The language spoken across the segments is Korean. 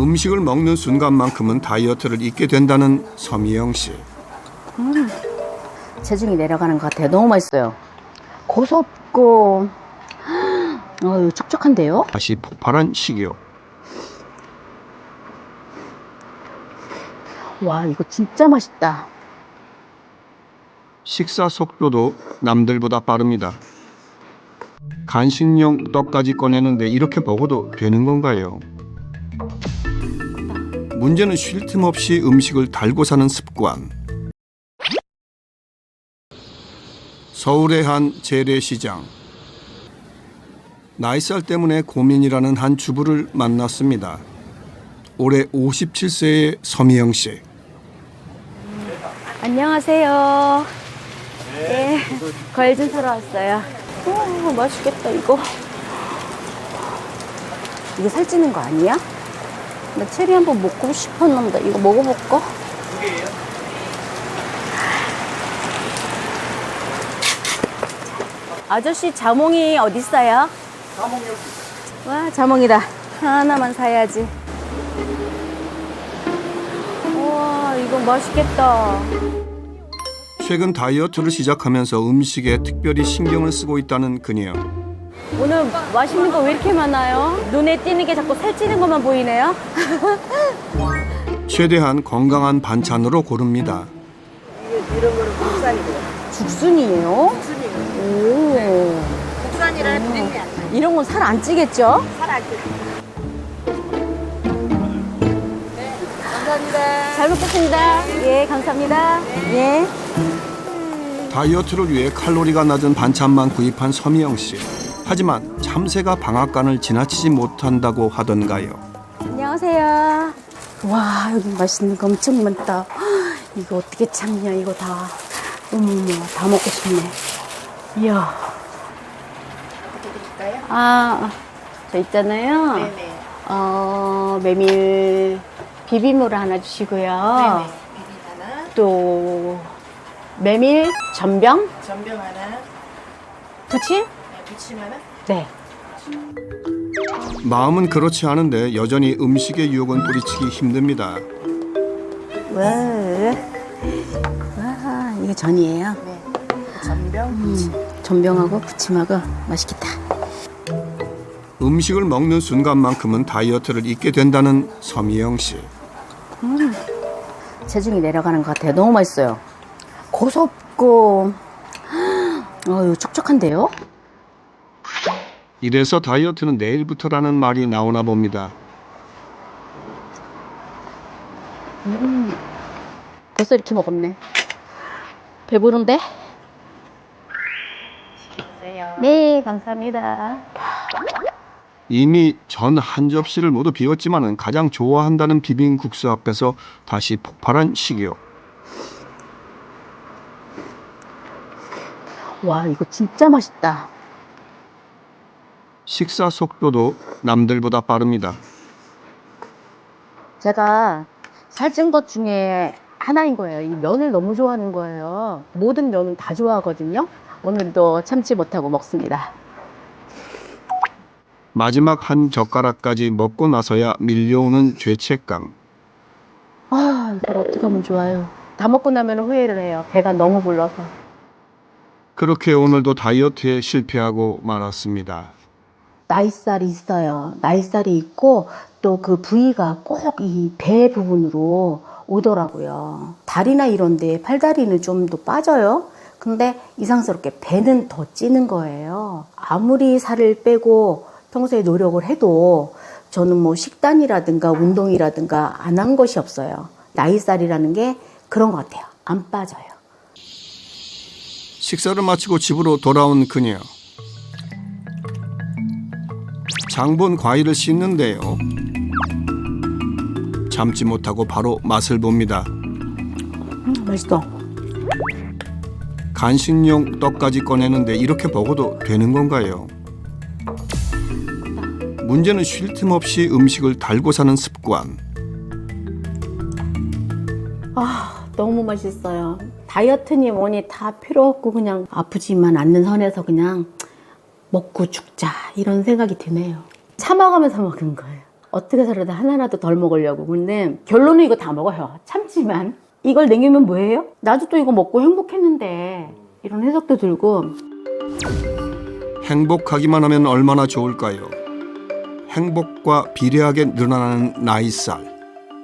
음식을 먹는 순간만큼은 다이어트를 잊게 된다는 서미영 씨. 체중이 내려가는 것 같아요. 너무 맛있어요. 고소없고, 어유 촉촉한데요? 다시 폭발한 식욕. 와, 이거 진짜 맛있다. 식사 속도도 남들보다 빠릅니다. 간식용 떡까지 꺼내는데 이렇게 먹어도 되는 건가요? 문제는 쉴 틈 없이 음식을 달고 사는 습관. 서울의 한 재래시장. 나이살 때문에 고민이라는 한 주부를 만났습니다. 올해 57세의 서미영 씨. 안녕하세요. 네, 과일 좀 사러 왔어요. 오, 맛있겠다, 이거. 이게 살찌는 거 아니야? 나 체리 한번 먹고 싶었는데, 이거 먹어볼까? 아저씨 자몽이 어디 있어요? 자몽 여기. 와 자몽이다. 하나만 사야지. 우와 이거 맛있겠다. 최근 다이어트를 시작하면서 음식에 특별히 신경을 쓰고 있다는 그녀. 오늘 맛있는 거 왜 이렇게 많아요? 눈에 띄는 게 자꾸 살찌는 것만 보이네요. 최대한 건강한 반찬으로 고릅니다. 이런 거는 국산이고요. 죽순이에요? 국순이고 오 국산이라 안 나요. 이런 건 살 안 찌겠죠? 살안 쪄. 네, 감사합니다. 잘 먹겠습니다. 예 감사합니다. 예. 다이어트를 위해 칼로리가 낮은 반찬만 구입한 서미영 씨. 하지만 참새가 방앗간을 지나치지 못한다고 하던가요. 안녕하세요. 와, 여기 맛있는 거 엄청 많다. 이거 어떻게 참냐, 이거 다. 어머머, 다 먹고 싶네. 이야. 드릴까요? 아, 저 있잖아요. 네네. 어, 메밀 비빔물 하나 주시고요. 네네. 비빔 하나, 또, 메밀 전병? 전병 하나, 부침? 네. 네. 마음은 그렇지 않은데 여전히 음식의 유혹은 뿌리치기 힘듭니다. 와, 와, 이게 전이에요. 네. 전병, 부침. 전병하고 부침하고 맛있겠다. 음식을 먹는 순간만큼은 다이어트를 잊게 된다는 서미영 씨. 체중이 내려가는 것 같아요. 너무 맛있어요. 고소없고, 어유 촉촉한데요? 이래서 다이어트는 내일부터라는 말이 나오나 봅니다. 벌써 이렇게 먹었네. 배부른데? 네, 감사합니다. 이미 전 한 접시를 모두 비웠지만은 가장 좋아한다는 비빔국수 앞에서 다시 폭발한 식욕. 와, 이거 진짜 맛있다. 식사 속도도 남들보다 빠릅니다. 제가 살찐 것 중에 하나인 거예요. 이 면을 너무 좋아하는 거예요. 모든 면은 다 좋아하거든요. 오늘도 참지 못하고 먹습니다. 마지막 한 젓가락까지 먹고 나서야 밀려오는 죄책감. 아, 이걸 어떻게 하면 좋아요. 다 먹고 나면 후회를 해요. 배가 너무 불러서. 그렇게 오늘도 다이어트에 실패하고 말았습니다. 나이살이 있어요. 나이살이 있고 또 그 부위가 꼭 이 배 부분으로 오더라고요. 다리나 이런데 팔다리는 좀 더 빠져요. 근데 이상스럽게 배는 더 찌는 거예요. 아무리 살을 빼고 평소에 노력을 해도 저는 뭐 식단이라든가 운동이라든가 안 한 것이 없어요. 나이살이라는 게 그런 것 같아요. 안 빠져요. 식사를 마치고 집으로 돌아온 그녀. 장본 과일을 씻는데요. 참지 못하고 바로 맛을 봅니다. 음, 맛있어. 간식용 떡까지 꺼내는데 이렇게 먹어도 되는 건가요? 문제는 쉴 틈 없이 음식을 달고 사는 습관. 아, 너무 맛있어요. 다이어트니 뭐니 다 필요 없고 그냥 아프지만 않는 선에서 그냥 먹고 죽자 이런 생각이 드네요. 참아가면서 먹은 거예요. 어떻게 살아도 하나라도 덜 먹으려고. 근데 결론은 이거 다 먹어요. 참지만. 이걸 냉기면 뭐예요? 나도 또 이거 먹고 행복했는데. 이런 해석도 들고. 행복하기만 하면 얼마나 좋을까요? 행복과 비례하게 늘어나는 나이살.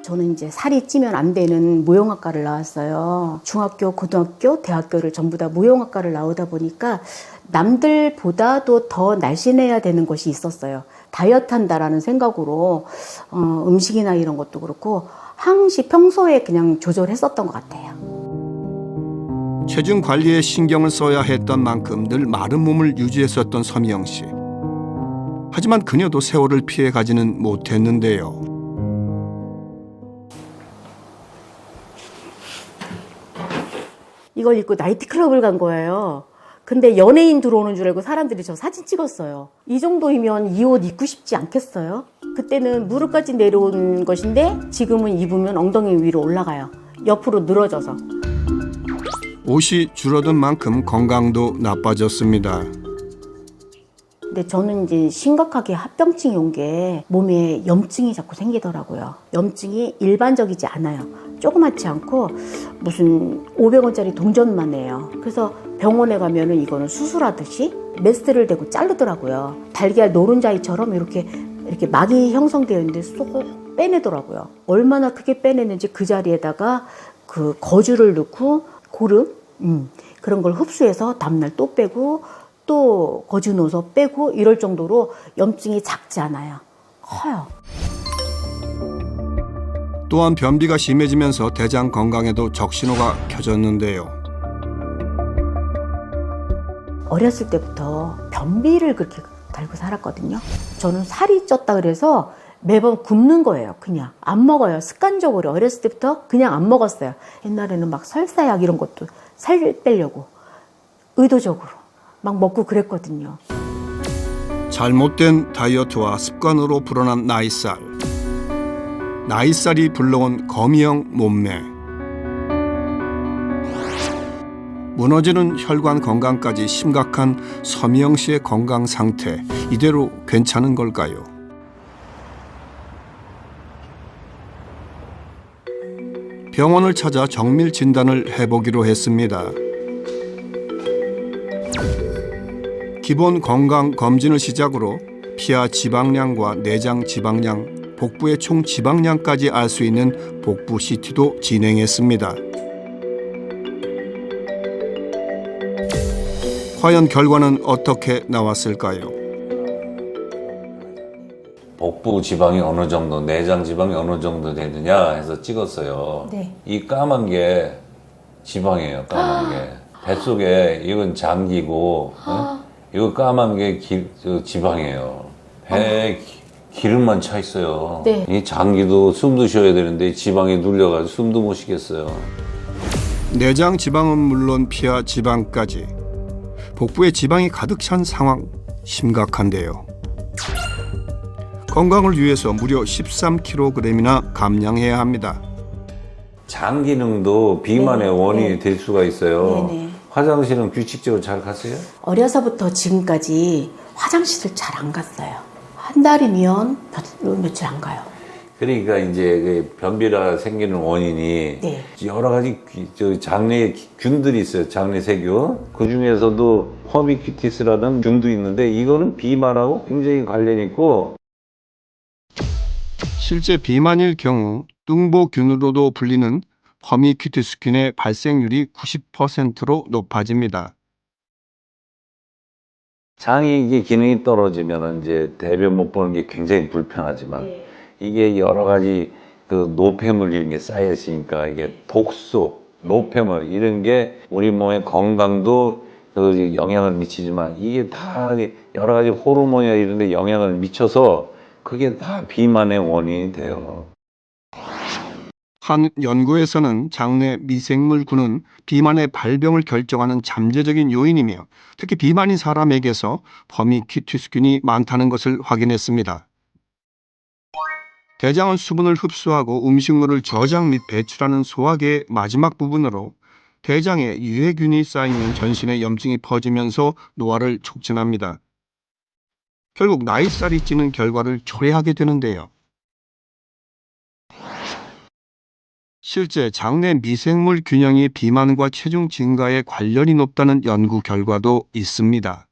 저는 이제 살이 찌면 안 되는 무용학과를 나왔어요. 중학교, 고등학교, 대학교를 전부 다 무용학과를 나오다 보니까 남들보다도 더 날씬해야 되는 것이 있었어요. 다이어트 한다라는 생각으로 어, 음식이나 이런 것도 그렇고 항시 평소에 그냥 조절했었던 것 같아요. 체중 관리에 신경을 써야 했던 만큼 늘 마른 몸을 유지했었던 서미영 씨. 하지만 그녀도 세월을 피해 가지는 못했는데요. 이걸 입고 나이트클럽을 간 거예요. 근데 연예인 들어오는 줄 알고 사람들이 저 사진 찍었어요. 이 정도이면 이 옷 입고 싶지 않겠어요? 그때는 무릎까지 내려온 것인데 지금은 입으면 엉덩이 위로 올라가요. 옆으로 늘어져서. 옷이 줄어든 만큼 건강도 나빠졌습니다. 근데 저는 이제 심각하게 합병증이 온 게 몸에 염증이 자꾸 생기더라고요. 염증이 일반적이지 않아요. 조그맣지 않고 무슨 500원짜리 동전만 해요. 그래서 병원에 가면은 이거는 수술하듯이 메스를 대고 자르더라고요. 달걀 노른자이처럼 이렇게 이렇게 막이 형성되어 있는데 쏙 빼내더라고요. 얼마나 크게 빼내는지 그 자리에다가 그 거주를 넣고 고름 음, 그런 걸 흡수해서 다음날 또 빼고 또 거주 넣어서 빼고 이럴 정도로 염증이 작지 않아요. 커요. 또한 변비가 심해지면서 대장 건강에도 적신호가 켜졌는데요. 어렸을 때부터 변비를 그렇게 달고 살았거든요. 저는 살이 쪘다 그래서 매번 굶는 거예요. 그냥 안 먹어요. 습관적으로 어렸을 때부터 그냥 안 먹었어요. 옛날에는 막 설사약 이런 것도 살 빼려고 의도적으로 막 먹고 그랬거든요. 잘못된 다이어트와 습관으로 불어난 나이살. 나이살이 불러온 거미형 몸매. 무너지는 혈관 건강까지 심각한 서미영 씨의 건강 상태. 이대로 괜찮은 걸까요? 병원을 찾아 정밀 진단을 해보기로 했습니다. 기본 건강 검진을 시작으로 피하 지방량과 내장 지방량, 복부의 총 지방량까지 알 수 있는 복부 CT도 진행했습니다. 과연 결과는 어떻게 나왔을까요? 복부 지방이 어느 정도, 내장 지방이 어느 정도 되느냐 해서 찍었어요. 네. 이 까만 게 지방이에요, 까만 게. 뱃속에 이건 장기고, 어? 이거 까만 게 기, 저 지방이에요. 배에 기- 기름만 차 있어요. 네. 이 장기도 숨도 쉬어야 되는데 지방이 눌려가지고 숨도 못 쉬겠어요. 내장 지방은 물론 피하 지방까지 복부에 지방이 가득 찬 상황 심각한데요. 건강을 위해서 무려 13kg이나 감량해야 합니다. 장 기능도 비만의 네, 원인이 네. 될 수가 있어요. 네, 네. 화장실은 규칙적으로 잘 갔어요? 어려서부터 지금까지 화장실을 잘 안 갔어요. 한 달이면 며, 며칠 안 가요. 그러니까 이제 그 변비라 생기는 원인이 네. 여러 가지 귀- 저 장내 기- 균들이 있어요. 장내 세균. 그 중에서도 허미큐티스라는 균도 있는데 이거는 비만하고 굉장히 관련이 있고 실제 비만일 경우 뚱보균으로도 불리는 허미큐티스균의 발생률이 90%로 높아집니다. 장이 이게 기능이 떨어지면 이제 대변 못 보는 게 굉장히 불편하지만 이게 여러 가지 그 노폐물 이런 게 쌓여 있으니까 이게 독소, 노폐물 이런 게 우리 몸의 건강도 그 영향을 미치지만 이게 다 여러 가지 호르몬이나 이런 데 영향을 미쳐서 그게 다 비만의 원인이 돼요. 한 연구에서는 장내 미생물군은 비만의 발병을 결정하는 잠재적인 요인이며 특히 비만인 사람에게서 버미큐티스균이 많다는 것을 확인했습니다. 대장은 수분을 흡수하고 음식물을 저장 및 배출하는 소화계의 마지막 부분으로 대장에 유해균이 쌓이면 전신에 염증이 퍼지면서 노화를 촉진합니다. 결국 나이살이 찌는 결과를 초래하게 되는데요. 실제 장내 미생물 균형이 비만과 체중 증가에 관련이 높다는 연구 결과도 있습니다.